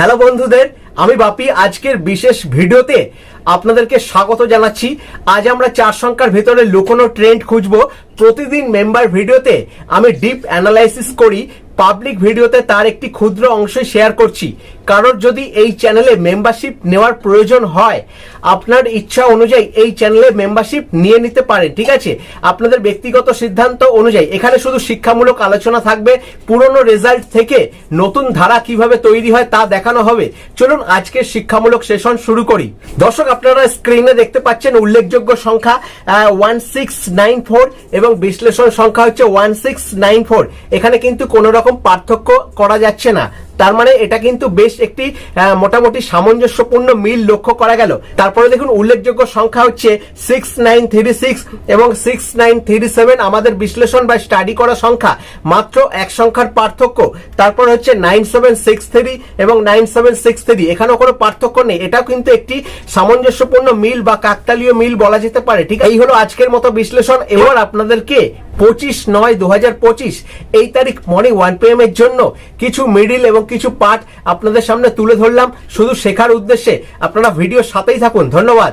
Hello বন্ধুদের, আমি বাপি। আজকের বিশেষ ভিডিওতে আপনাদেরকে স্বাগত জানাচ্ছি। আজ আমরা চার সংখ্যার ভেতরে লুকোনো ট্রেন্ড খুঁজব। প্রতিদিন মেম্বার ভিডিওতে আমি ডিপ অ্যানালাইসিস করি। পাবলিক ভিডিওতে তার একটি ক্ষুদ্র অংশ শেয়ার করছি। কারোর যদি এই চ্যানেলে মেম্বারশিপ নেওয়ার প্রয়োজন হয়, আপনার ইচ্ছা অনুযায়ী এই চ্যানেলে মেম্বারশিপ নিয়ে নিতে পারে, ঠিক আছে? আপনাদের ব্যক্তিগত সিদ্ধান্ত অনুযায়ী। এখানে শুধু শিক্ষামূলক আলোচনা থাকবে, পুরনো রেজাল্ট থেকে নতুন ধারা কীভাবে তৈরি হয় তা দেখানো হবে। চলুন আজকের শিক্ষামূলক সেশন শুরু করি। দর্শক, আপনারা স্ক্রিনে দেখতে পাচ্ছেন উল্লেখযোগ্য সংখ্যা ওয়ান সিক্স নাইন ফোর এবং বিশ্লেষণ সংখ্যা হচ্ছে ওয়ান সিক্স নাইন ফোর এখানে কিন্তু কোনো রকম পার্থক্য করা যাচ্ছে না। তার মানে এটা কিন্তু বেশ একটি মোটামুটি সামঞ্জস্যপূর্ণ মিল লক্ষ্য করা গেল। তারপরে দেখুন, উল্লেখযোগ্য সংখ্যা হচ্ছে সিক্স নাইন থ্রি সিক্স এবং সিক্স নাইন থ্রি সেভেন আমাদের বিশ্লেষণ বা স্টাডি করা সংখ্যা। মাত্র এক সংখ্যার পার্থক্য। তারপর হচ্ছে নাইন সেভেন সিক্স থ্রি এবং নাইন সেভেন সিক্স থ্রি এখানেও কোনো পার্থক্য নেই। এটাও কিন্তু একটি সামঞ্জস্যপূর্ণ মিল বা কাকতালীয় মিল বলা যেতে পারে। ঠিক এই হলো আজকের মতো বিশ্লেষণ। এবার আপনাদেরকে পঁচিশ নয় দু এই তারিখ মর্নিং ওয়ান পি এর জন্য কিছু মিডিল এবং কিছু পার্ট আপনাদের সামনে তুলে ধরলাম। শুধু শেখার উদ্দেশ্যে আপনারা ভিডিও সাথেই থাকুন। ধন্যবাদ।